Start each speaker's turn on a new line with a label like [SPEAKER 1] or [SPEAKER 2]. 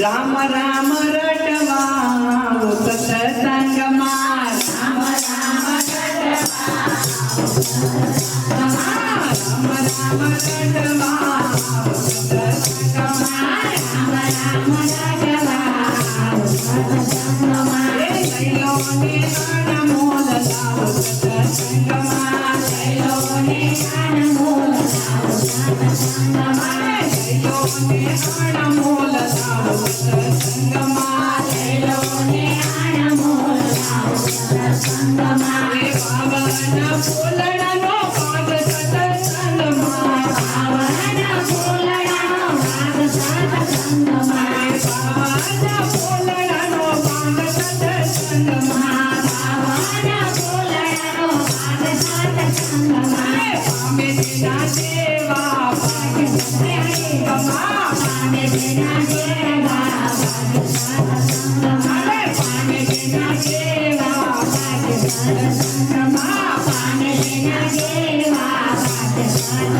[SPEAKER 1] राम राम रटवा सतसंग मा राम राम रटवा राम राम रटवा சொல்லடா